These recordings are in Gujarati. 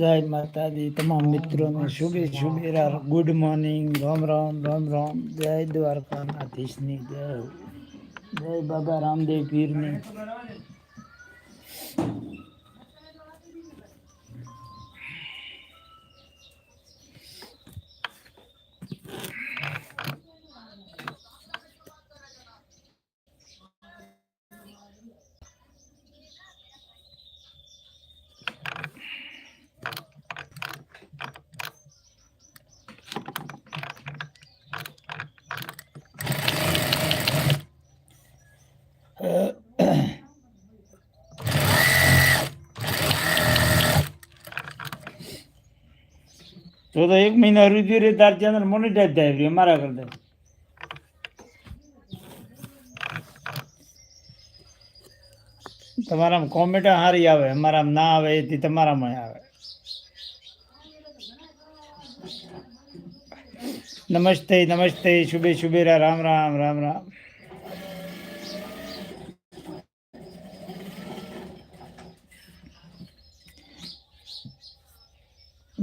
જય માતાજી તમામ મિત્રોને શુભે શુભેરા ગુડ મોર્નિંગ રામ રામ રામ રામ. જય દ્વારકાનાથીશની જય. જય બાબા રામદેવ પીરની. તો તો એક મહિના રૂપિયો રે તાર ચેનલ મોનિટાઈઝ થાય રે મારા કરતા. તમારામાં કોમેન્ટ સારી આવે, અમારામાં ના આવે એથી તમારામાં આવે. નમસ્તે નમસ્તે, શુભે શુભેરા, રામ રામ રામ રામ.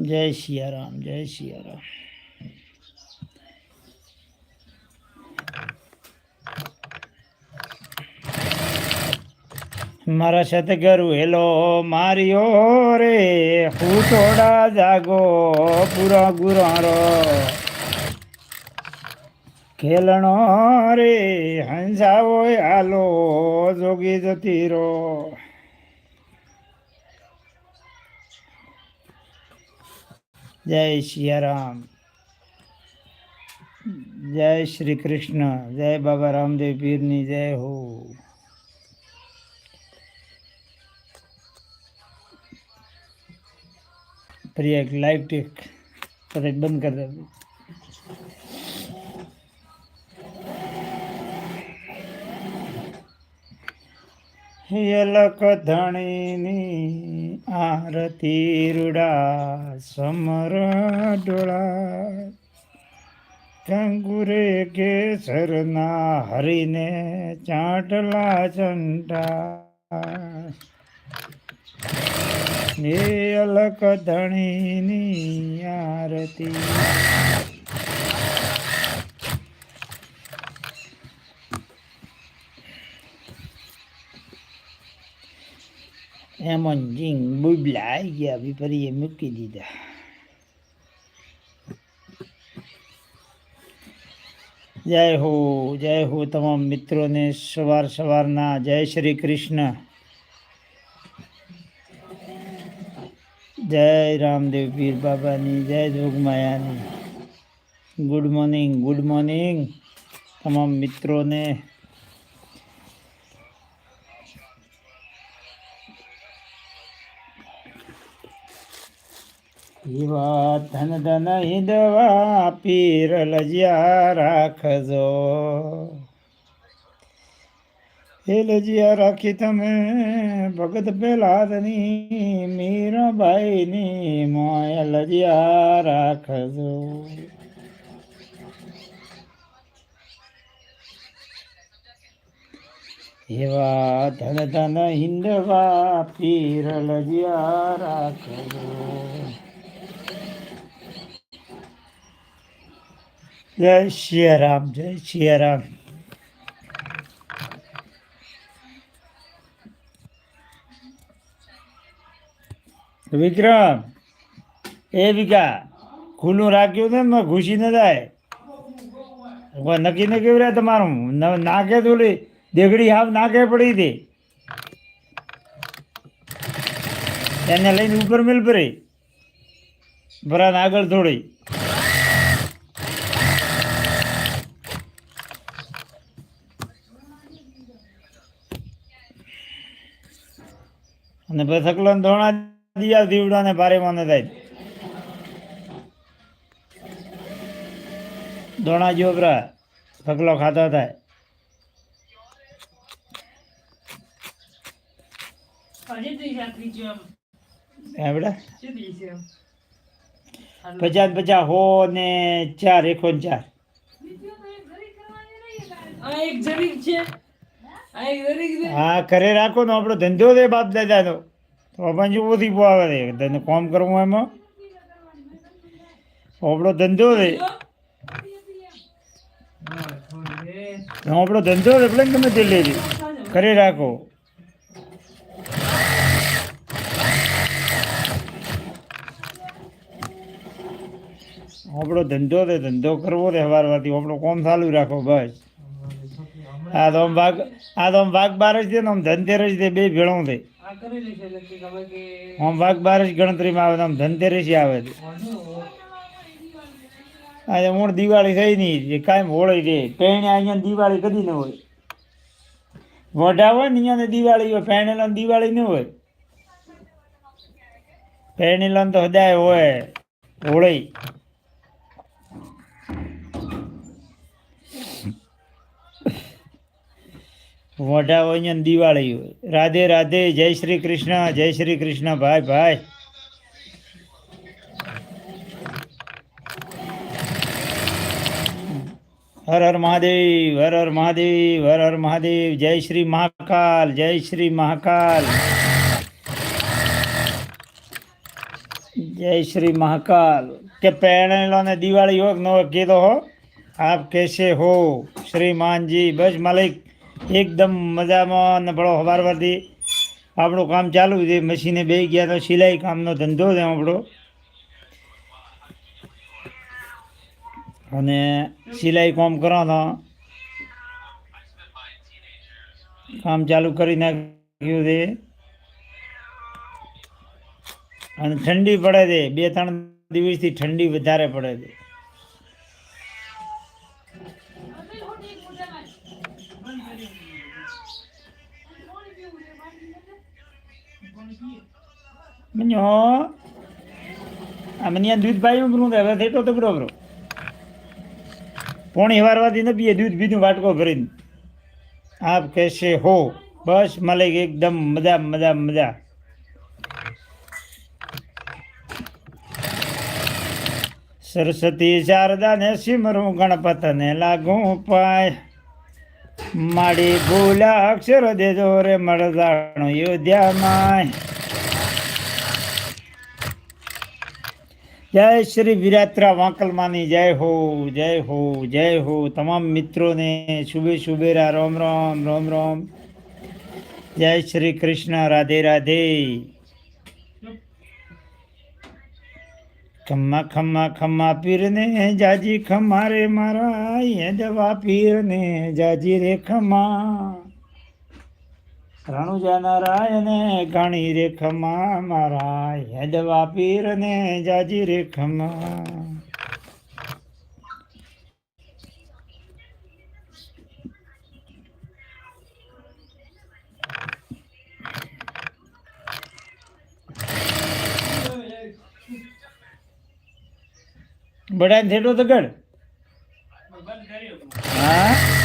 જય સિયારામ જય સિયારામ મારા સતગરુ હેલો મારિયો રે, હું થોડા જાગો, પૂરા ગુરારો ખેલણો રે હંસાવો હાલો, જોગી જતી રો. જય સિયારામ જય શ્રી કૃષ્ણ જય બાબા રામદેવ પીરની જય હો ફરી એક લાઈવ ટેક પછી બંધ કરી યલક ધણીની આરતી રૂડા સમર ડોળા. કંગુરે કેસરના હરીને ચાંટલા ચંટા એ અલક ધણીની આરતી એમન જીંગ બુબલા આવી ગયા વિપરીએ મૂકી દીધા જય હો જય હો તમામ મિત્રોને સવાર સવારના જય શ્રી કૃષ્ણ જય રામદેવ પીર બાબાની જય જોગમાયાની ગુડ મોર્નિંગ ગુડ મોર્નિંગ તમામ મિત્રોને એવા ધન ધન હિંદવા પીર લજિયા રાખજો. એ લજિયા રાખી તમે ભગત પેલાદની મીરાબાઈની મોય લજિયા રાખજો. એવા ધન ધન હિંદવા પીર લજિયા રાખજો. જય શિયરામ જય સિયારામ વિક્રમ, એ વિકા, ખુલ્લું રાખ્યું ને, એમાં ઘૂસી ન જાય. નક્કી ન કેવું રહે તમારું. નાખે થોડી દેગડી હાવ નાખે પડી હતી. એને લઈને ઉપર મિલ પડી. ભરાને આગળ થોડી પછી સકલો ધોણા દિયા દીવડા ને ભારે માને થાય. ધોણા જોબરા સકલો ખાતો થાય. પચાસ પચાસ હો ને ચાર એકો ચાર. એક જરીક છે. હા ઘરે રાખો ને આપણો ધંધો છે બાપ દાદાનો. તો પાછું ઓછી આવે છે. તને કોમ કરવું એમાં? આપણો ધંધો છે. આપણો ધંધો છે એટલે તમે તે લેજો. કરી રાખો. આપણો ધંધો છે ધંધો કરવો છે સવારવાથી આપણો કોમ ચાલુ રાખો બસ. આ તો આમ વાઘ આ તો આમ છે ને આમ ધનતેરસ છે બે ભેળું થઈ આમ વાઘ બારસ ગણતરીમાં આવે આમ ધનતેરસ આવે છે. આજે મૂળ દિવાળી થઈ નહીં કાંઈ હોળી રે પેણે અહીંયા દિવાળી કદી ન હોય. મોઢા હોય ને અહીંયા દિવાળી હોય પેણેલા દિવાળી ન હોય. પેણેલા તો હદાય હોય હોળી. વઢા હોય ને દિવાળી. હોય રાધે રાધે, જય શ્રી કૃષ્ણ, જય શ્રી કૃષ્ણ, ભાઈ ભાઈ. હર હર મહાદેવ, હર હર મહાદેવ, હર હર મહાદેવ, જય શ્રી મહાકાલ, જય શ્રી મહાકાલ. જય શ્રી મહાકાલ. કે પહેણેલો ને દિવાળી હોક નો કીધો હો? આપ કેસે હો શ્રીમાનજી બસ માલિક. એકદમ મજામાં ને બળો હવાર વારથી આપણું કામ ચાલુ છે, મશીને બે ગયા તો સિલાઈ કામનો ધંધો છે આપણો. અને સિલાઈ કામ કરવાનો. કામ ચાલુ કરી નાખ્યું છે. અને ઠંડી પડે છે, બે ત્રણ દિવસથી ઠંડી વધારે પડે છે. મન્યો, આ મને દૂધ પાયું કરું હવે થેટો તગડો બરો પોણી વારવાથી ન પીએ દૂધ બીજું વાટકો ભરીને. આપ કહેશે, હો, બસ મલિક એકદમ મજા મજા મજા. સરસ્વતી શારદાને સિમરું ગણપતને લાગું પાય. માડી ભૂલા અક્ષર દેજો રે મળદાણું યોધ્યામાં જય શ્રી વિરાત્રા વાંકલમાની, જય હો જય હો જય હો. તમામ મિત્રોને શુભે શુભેરા, રોમ રોમ રોમ રોમ. જય શ્રી કૃષ્ણ, રાધે રાધે. ખમ્મા ખમ્મા ખમ્મા પીરને જાજી ખમ્મા રે મારા દવા પીરને જાજી રે ખમ્મા રણુજા નારાયણે ઘણી રેખમાં મારા પીર પીરને જાજી રેખમાં. બડા થેટો તો ગણ હા?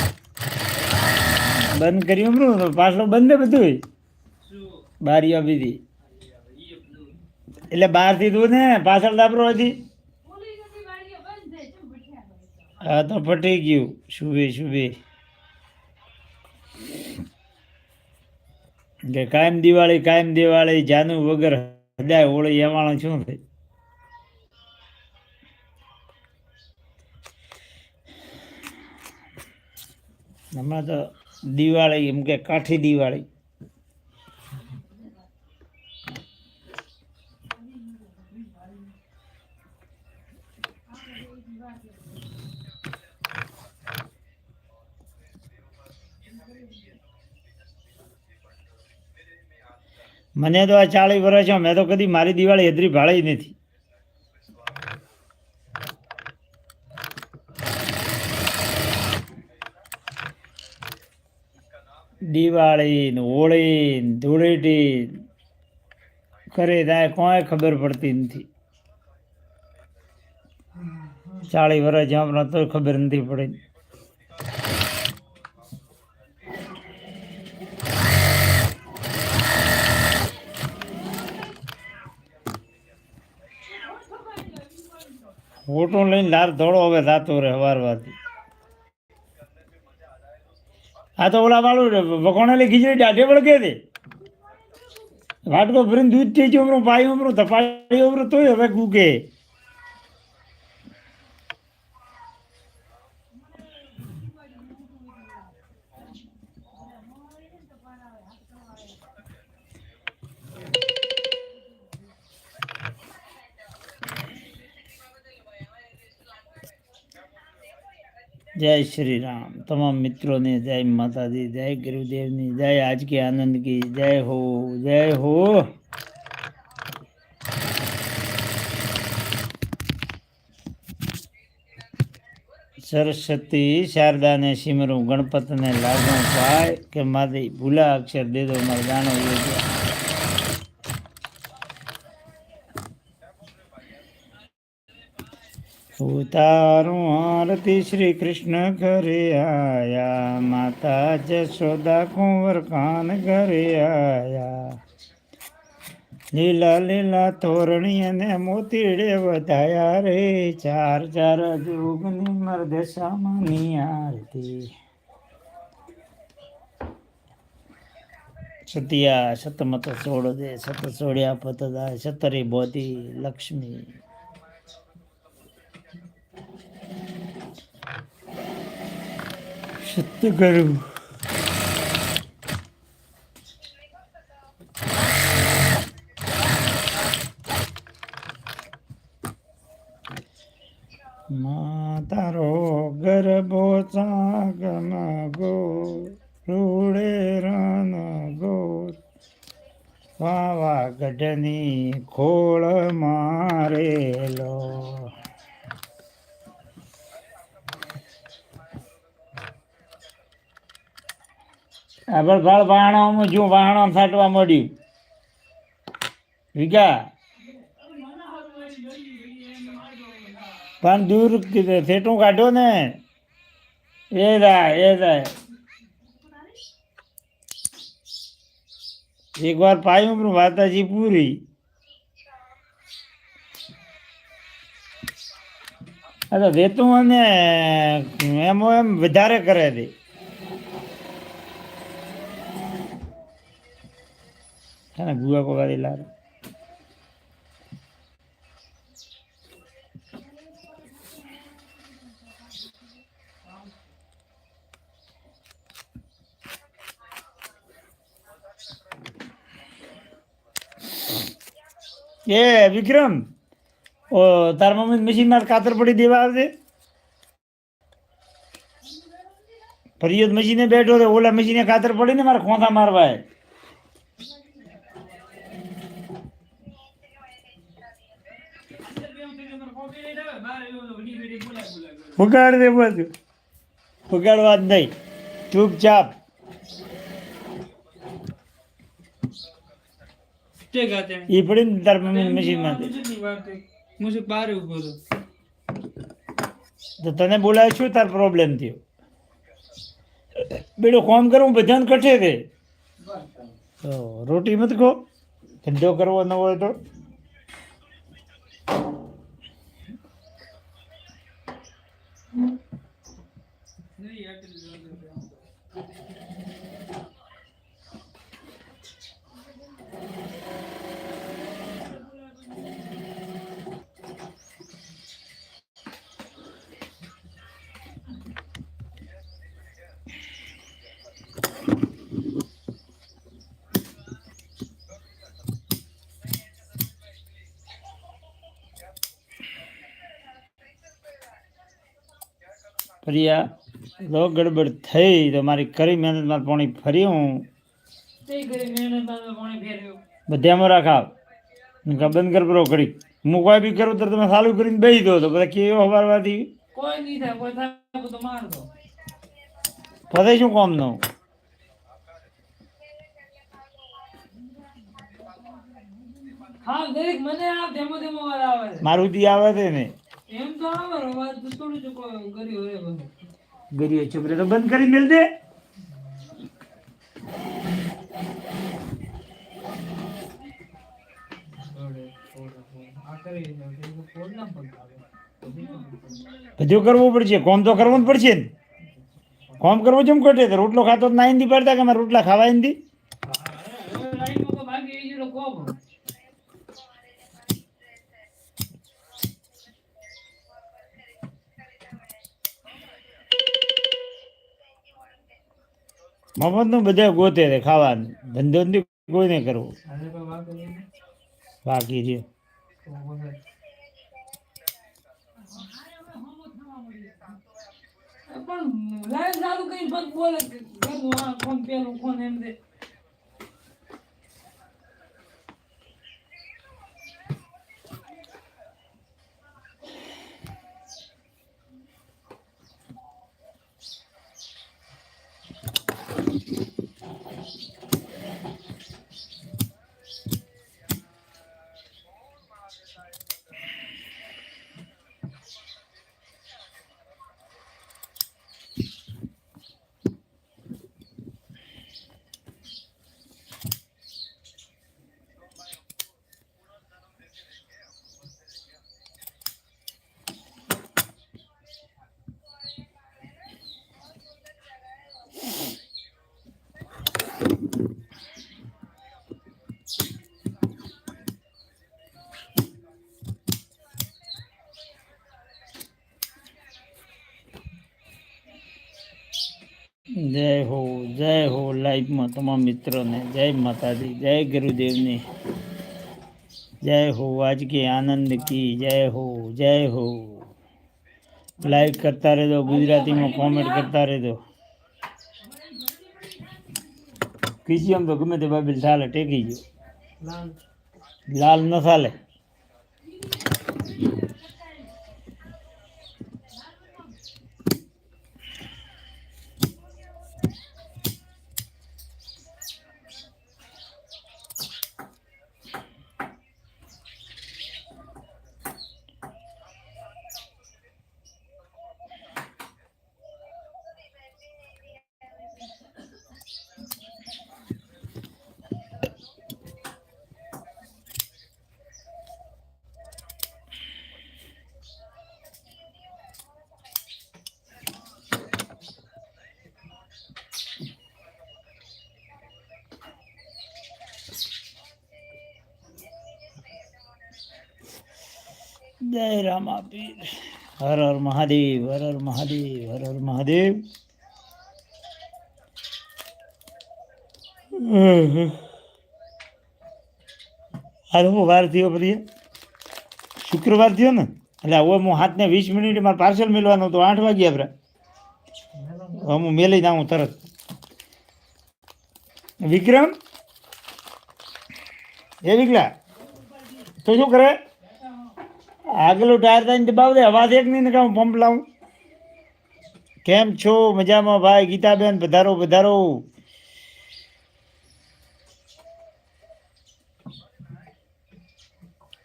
બંધ કરી ઉમરું તો પાછળ બંધ બધું બારીઓ બીધી એટલે બહારથી તું ને પાછળ દાબરો હતી હા, તો ફટી ગયું. શુભે શુભે. કે કાયમ દિવાળી કાયમ દિવાળી, જાનું વગર હદાય હોળી એવાળું શું થાય? હમણાં તો દિવાળી, એમ કે કાઠી દિવાળી. મને તો આ ચાળી વર્ષ મેં તો કદી મારી દિવાળી હેદરી ભાળી નથી. દિવાળી હોળી ધૂળેટી કરે ત્યાં કોઈ ખબર પડતી નથી. ચાળી વર્ષ જ્યાં તો ખબર નથી પડી ફોટો લઈને લાર ધોળો હવે થતો રહે વારવાથી આ તો ઓલા વાળું વકોણેલી ખીચડી દાઢે વળગે દે વાટકો ભરીને દૂધ થઈ ગયું અમરું પાયું અમરું તપાડી અમરું તોય હવે કૂકે. જય શ્રી રામ તમામ મિત્રોને જય માતાજી જય ગુરુદેવની જય આજ કે આનંદ કી જય હો જય હો સરસ્વતી શારદાને સિમરું ગણપતને લાગુ પાય કે મારી ભૂલા અક્ષર દે દો મારો દાણો યોગ્ય ઉતારું આરતી શ્રી કૃષ્ણ ઘરે આયા. માતા જશોદા કુંવર કાન ઘરે આયા. લીલા લીલા તોરણી અને મોતીડે વધાયા રે. ચાર ચાર જોગની મર્દ સામાની આરતી. સતિયા, સતમત સોળ દે સત સોળ્યા પતદા, સતરી બોધી, લક્ષ્મી. सत्य करू. मातारो गर्भोचा गम गो रुडे रण वा वावा गडनी खोळ मारेलो. આગળ ભાળ વાહણોમાં જો વાહણો ફાટવા મળ્યું. વિગા પણ દૂર થેટું કાઢો ને. એ રાય એ રાય. એક વાર પાયું પણ વાતાજી પૂરી. અરે રેતું અને એમો એમ વધારે કરે છે. sana guga ko gade lar એ, વિક્રમ. ઓ, તાર મમ્મી મશીનમાં કાતર પડી દેવા આવશે ફરિયાદ મશીને બેઠો તો ઓલા મશીને કાતર પડીને મારે ખોંખા મારવા હે. વગાડ દે બધું. વગાડવા જ નહીં. ચૂપચાપ. એ પડી ને તાર મશીનમાં ઊભો હતો તો તને બોલાય શું તાર પ્રોબ્લેમ થયો? બેડો કોમ કરવું બધાને કઠે તો રોટી મત ખો. ધંધો કરવો ન હોય તો. પ્રિયા લો ગડબડ થઈ. તો મારી કરી મહેનત મારે પાણી ફર્યું. હું કરી મહેનતમાં પાણી ફેરવ્યું બધામાં રાખાવ. બંધ કર બરો કરી હું કોઈ બી કરું તો તમે ચાલુ કરીને બેસી દો. તો બધા કેવો હવારવાથી? માર પછી શું કોમનું આ મારુતિ આવે છે ને. ગરીયો તો બંધ. કરી મેલ દે. બધું કરવું પડશે, કોમ તો કરવું જ પડશે કોમ કરવું જેમ કટે રોટલો ખાતો ના હિન્દી પડતા કે મારે રોટલા ખાવા હિન્દી? મફતનું બધા ગોતે રે ખાવાનું. ધંધો નથી કોઈને કરવો. બાકી છે. પણ લાઈન સારું કઈ બોલે કોણ પેલું કોણ એમ જય હો જય હો લાઈફમાં તમામ મિત્રોને જય માતાજી જય ગુરુદેવની જય હો આજ કે આનંદ કી જય હો જય હો લાઈક કરતા રહેજો ગુજરાતીમાં કોમેન્ટ કરતા રહેજો કીજી આમ તો ગમે તે બાબીલ ચાલે ટેકી ગયો લાલ લાલ ન ચાલે જય રામાપીર. હર હર મહાદેવ, હર હર મહાદેવ, હર હર મહાદેવ. આ હું વાર થયો બધી શુક્રવાર થયો ને? એટલે હવે હું હાથને વીસ મિનિટ મારે પાર્સલ મેળવાનું હતું, આઠ વાગે આપણે. હું મેલી જાઉં તરત. વિક્રમ? એ વિકલા? તો શું કરે? આગલું ટાયર થઈને દબાવ દે અવાજ એક નહીં ને હું પંપ લાવું. કેમ છો? મજામાં ભાઈ ગીતાબેન વધારો વધારો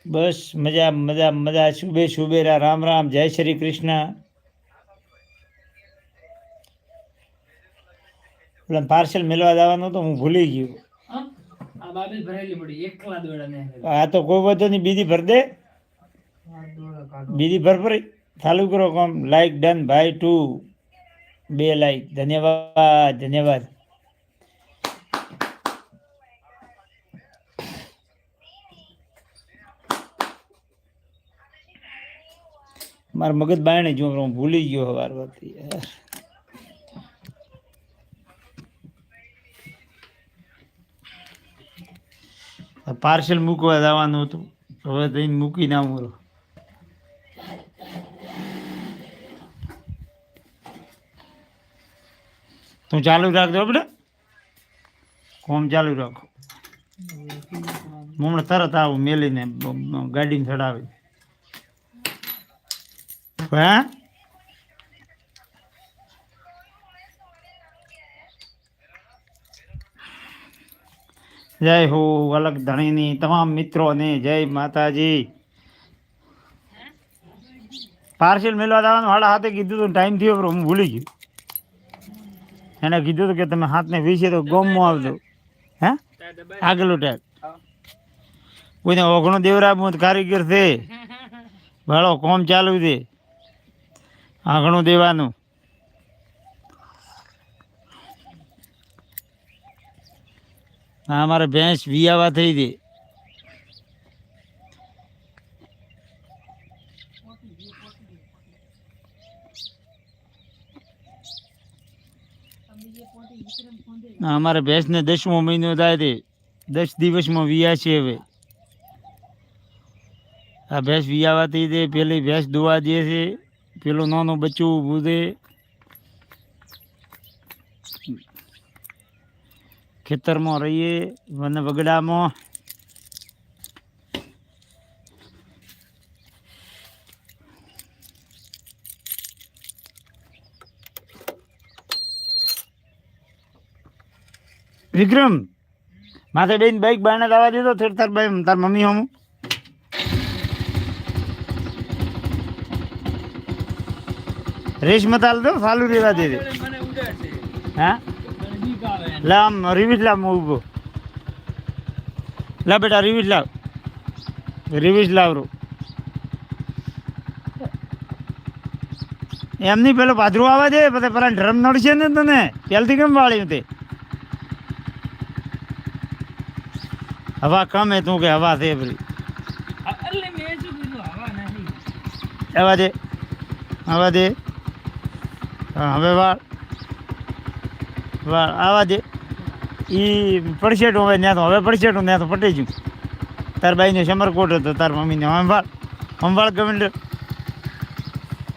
બસ મજા મજા મજા શુભે શુભેરા રામ રામ જય શ્રી કૃષ્ણ. પેલા પાર્સલ મેળવા જવાનું તો હું ભૂલી ગયો. આ ને તો કોઈ વધુ નહીં બીજી ભર દે. બીજી ભરભરી ચાલુ કરો કોમ. લાઈક ડન ભાઈ ટુ બે લાઈક ધન્યવાદ ધન્યવાદ. મારા મગજ બાયણે જો હું ભૂલી ગયો વાર વારથી યાર. પાર્સલ મૂકવા જવાનું હતું. હવે જઈને મૂકીને આવું. રહો તું ચાલુ રાખજો આપણે કોમ ચાલુ રાખો. હમણાં તરત આવું મેલીને ગાડીને ચડાવી હા? જય હો અલગ ધણીની તમામ મિત્રોને જય માતાજી. પાર્સલ મેળવા દાવાનું હાડા હાથે કીધું હતું ટાઈમ થયો પણ હું ભૂલી ગયો. એને કીધું હતું કે તમે હાથને વીસે તો ગોમમાં આવજો. હે? આગલું ટેક કોઈને ઓગણો દેવરા કારીગર છે. ભાડો કોમ ચાલુ છે. આંગણું દેવાનું. હા અમારે ભેંસ વિયાવા થઈ હતી હા, અમારે ભેંસને દસમો મહિનો થાય છે દસ દિવસમાં વિયા છે હવે. આ ભેંસ વિયાવાથી છે પેલી ભેંસ દોવા દે છે, પેલું નાનું બચ્ચું ઊભું છે. ખેતરમાં રહીએ વન વગડામાં વિક્રમ, માથે બેન બાઈક બાયને લાવવા દીધો થેર તાર ભાઈ તાર મમ્મી હમ. રેસ તાલ દો ચાલુ રેવા દે દે હા. લા આમ રિવિઝ લાવ હું લા બેટા રિવિટ લાવ. રિવિટ લાવ રો એમની પેલો પાદરું આવે છે પછી પેલા ડ્રમ નડશે ને તને પહેલથી કેમ વાળ્યું તે? હવા કમે તું કે હવા છે શું હવા દે. હવા દે. હવે વાળ. વાળ આવા દે. ઈ પડશેટું હવે ત્યાં તો હવે પડશેટું ત્યાં તો પટી ગયું. તાર બાઈનો સમરકોટ હતો તાર મમ્મીને સંભાળ સંભાળ ગમે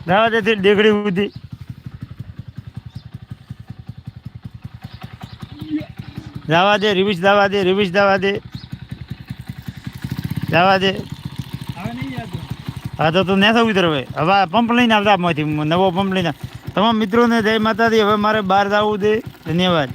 દાવા દેથી તે દેગડી સુધી. દાવા દે રિવિશ દાવા દે રિવિશ દાવા દે. જવા દે. હા તો તું નેસો ઉતર હવે. હવે પંપ લઈને આવતા માંથી નવો પંપ લઈને તમામ મિત્રોને જય માતાજી. હવે મારે બહાર જવું છે. ધન્યવાદ.